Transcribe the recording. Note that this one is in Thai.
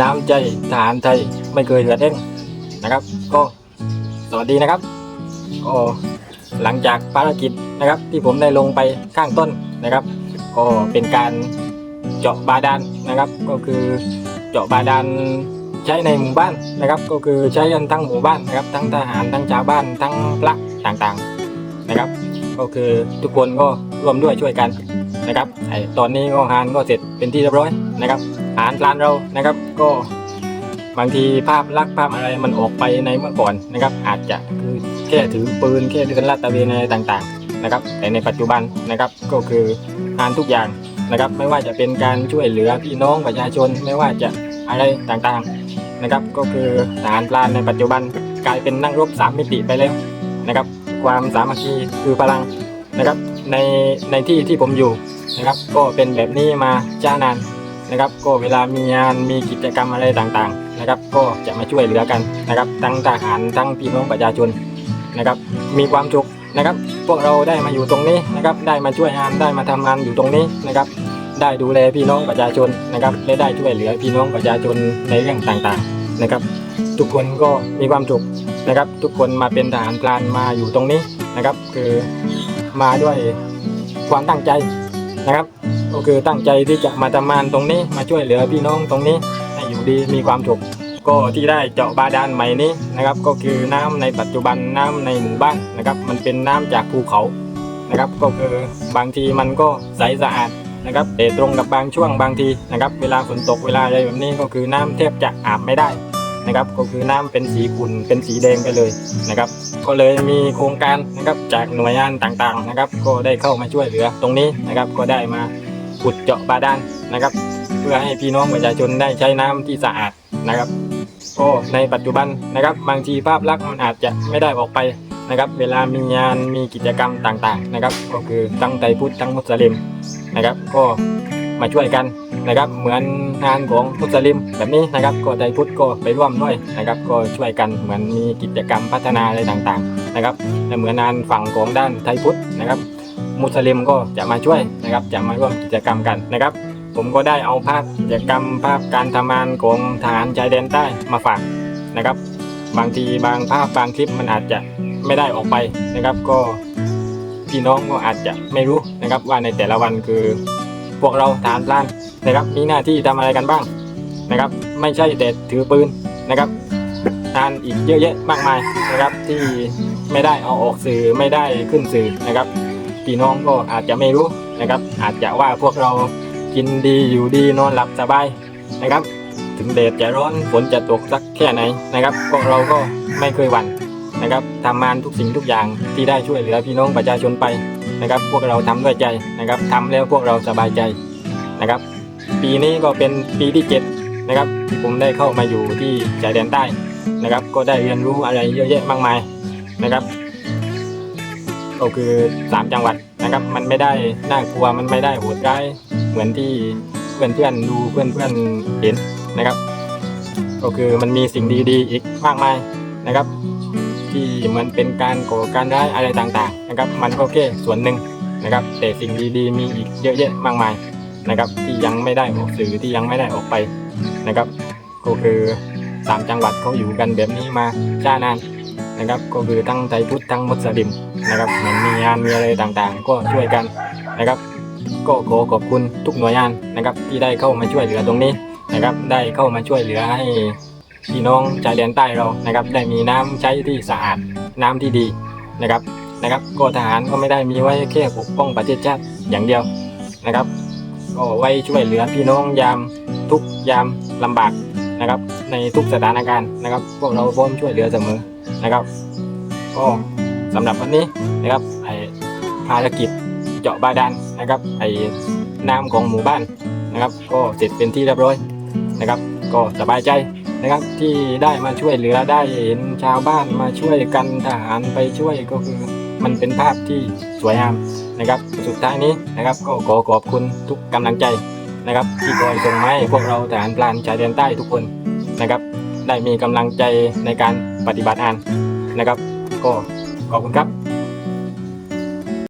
น้ำใจทหารไทยไม่เคยเหือดเองนะครับ ก็สวัสดีนะครับ ก็หลังจากภารกิจนะครับ ที่ผมได้ลงไปข้างต้นนะครับ ก็เป็นการเจาะบาดาลนะครับ ก็คือเจาะบาดาลใช้ในหมู่บ้านนะครับ ก็คือใช้กันทั้งหมู่บ้านนะครับ ทั้งทหารทั้งชาวบ้านทั้งพระต่างๆนะครับ ก็คือทุกคนก็ร่วมด้วยช่วยกัน นะครับไอตอนนี้ก็งานก็เสร็จเป็นที่เรียบร้อยนะครับอาหารร้านเรานะครับก็บางทีภาพลักษณ์ภาพอะไรมันออกไปในเมื่อก่อนนะครับ อาจจะคือแค่ถือปืนแค่เดินลาดตระเวนอะไรต่างๆนะครับ แต่ในปัจจุบันนะครับก็คืองานทุกอย่างนะครับ ไม่ว่าจะเป็นการช่วยเหลือพี่น้องประชาชนไม่ว่าจะอะไรต่างๆนะครับ ก็คือทหารพรานในปัจจุบันกลายเป็นนักรบสามมิติไปแล้วนะครับ ความสามัคคีคือพลังนะครับ ในในที่ที่ผมอยู่นะครับ ก็เป็นแบบนี้มาจ้านานนะครับ ก็เวลามีงานมีกิจกรรมอะไรต่างๆนะครับ ก็จะมาช่วยเหลือกันนะครับ ทั้งทหารทั้งพี่น้องประชาชนนะครับ มีความสุขนะครับ พวกเราได้มาอยู่ตรงนี้นะครับ ได้มาช่วยงานได้มาทำงานอยู่ตรงนี้นะครับ ได้ดูแลพี่น้องประชาชนนะครับและได้ช่วยเหลือพี่น้องประชาชนในเรื่องต่างๆนะครับ ทุกคนก็มีความสุขนะครับ ทุกคนมาเป็นทหารพรานมาอยู่ตรงนี้นะครับ คือ มาด้วยความตั้งใจนะครับ ก็คือตั้งใจที่จะมาทำงานตรงนี้ มาช่วยเหลือพี่น้องตรงนี้ให้อยู่ดีมีความสุขก็ที่ได้เจาะบาดาลใหม่นี้นะครับ ก็คือน้ำในปัจจุบันน้ำในหมู่บ้านนะครับ มันเป็นน้ำจากภูเขานะครับ ก็คือบางทีมันก็ใสสะอาดนะครับแต่ตรงกับบางช่วงบางทีนะครับ เวลาฝนตกเวลาอะไรแบบนี้ก็คือน้ำแทบจะอาบไม่ได้ นะครับ ก็คือน้ำเป็นสีขุ่นเป็นสีแดงไปเลยนะครับ ก็เลยมีโครงการนะครับจากหน่วยงานต่างๆนะครับ ก็ได้เข้ามาช่วยเหลือตรงนี้นะครับ ก็ได้มาขุดเจาะบาดาลนะครับ เพื่อให้พี่น้องประชาชนได้ใช้น้ำที่สะอาดนะครับก็ในปัจจุบันนะครับ บางทีภาพลักษณ์มันอาจจะไม่ได้ออกไปนะครับ เวลามีงานมีกิจกรรมต่างๆนะครับ ก็คือทั้งไทยพุทธทั้งมุสลิมนะครับ ก็มาช่วยกัน นะครับเหมือนงานของมุสลิมแบบนี้นะครับก็ไทยพุทธก็ไปร่วมด้วยนะครับก็ช่วยกันเหมือนมีกิจกรรมพัฒนาอะไรต่างๆนะครับและเหมือนงานฝั่งของด้านไทยพุทธนะครับ มุสลิมก็จะมาช่วยนะครับจะมาร่วมกิจกรรมกันนะครับ ผมก็ได้เอาภาพกิจกรรมภาพการทำงานของทหารชายแดนใต้มาฝากนะครับ บางทีบางภาพบางคลิปมันอาจจะไม่ได้ออกไปนะครับก็พี่น้องก็อาจจะไม่รู้นะครับว่าในแต่ละวันคือพวกเราทหารพลาน นะครับ มีหน้าที่ทำอะไรกันบ้างนะครับ ไม่ใช่แต่ถือปืนนะครับงานอีกเยอะแยะมากมายนะครับ ที่ไม่ได้เอาออกสื่อไม่ได้ขึ้นสื่อนะครับพี่น้องก็อาจจะไม่รู้นะครับ อาจจะว่าพวกเรากินดีอยู่ดีนอนหลับสบายนะครับ ถึงแดดจะร้อนฝนจะตกสักแค่ไหนนะครับ พวกเราก็ไม่เคยหวั่นนะครับทำงานทุกสิ่งทุกอย่างที่ได้ช่วยเหลือพี่น้องประชาชนไปนะครับ พวกเราทำด้วยใจนะครับทำแล้วพวกเราสบายใจนะครับ ปีนี้ก็เป็นปีที่เจ็ดนะครับ ผมได้เข้ามาอยู่ที่ชายแดนใต้นะครับ ก็ได้เรียนรู้อะไรเยอะแยะมากมายนะครับ ก็คือสามจังหวัดนะครับ มันไม่ได้น่ากลัวมันไม่ได้โหดร้ายเหมือนที่เพื่อนๆดูเพื่อนๆเห็นนะครับ ก็คือมันมีสิ่งดีๆ อีกมากมายนะครับ ที่เหมือนเป็นการก่อการร้ายอะไรต่างๆ นะครับ มันก็แค่ส่วนหนึ่งนะครับ แต่สิ่งดีๆ มีอีกเยอะแยะมากมาย นะครับ ที่ยังไม่ได้ออกสื่อที่ยังไม่ได้ออกไปนะครับ ก็คือสามจังหวัดเขาอยู่กันแบบนี้มาช้านานนะครับ ก็คือทั้งไทยพุทธทั้งมุสลิมนะครับมือนมีงานมีอะไรต่างๆ ก็ช่วยกันนะครับ ก็ขอขอบคุณทุกหน่วยงานนะครับ ที่ได้เข้ามาช่วยเหลือตรงนี้นะครับ ได้เข้ามาช่วยเหลือให้พี่น้องชายแดนใต้เรานะครับ ได้มีน้ำใช้ที่สะอาดน้ำที่ดีนะครับนะครับก็ทหารก็ไม่ได้มีไว้แค่ปกป้องประเทศชาติอย่างเดียวนะครับ ก็ไว้ช่วยเหลือพี่น้องยามทุกยามลำบากนะครับ ในทุกสถานการณ์นะครับ พวกเราพร้อมช่วยเหลือเสมอนะครับก็สำหรับวันนี้นะครับไอภารกิจเจาะบาดาลนะครับไอน้ำของหมู่บ้านนะครับ ก็เสร็จเป็นที่เรียบร้อยนะครับ ก็สบายใจนะครับที่ได้มาช่วยเหลือได้เห็นชาวบ้านมาช่วยกันทหารไปช่วยก็คือ มันเป็นภาพที่สวยงามนะครับสุดท้ายนี้นะครับก็ขอขอบคุณทุกกำลังใจนะครับ ที่คอยส่งมาให้พวกเราทหารพลานชายแดนใต้ทุกคนนะครับ ได้มีกำลังใจในการปฏิบัติงานนะครับ ก็ขอบคุณครับ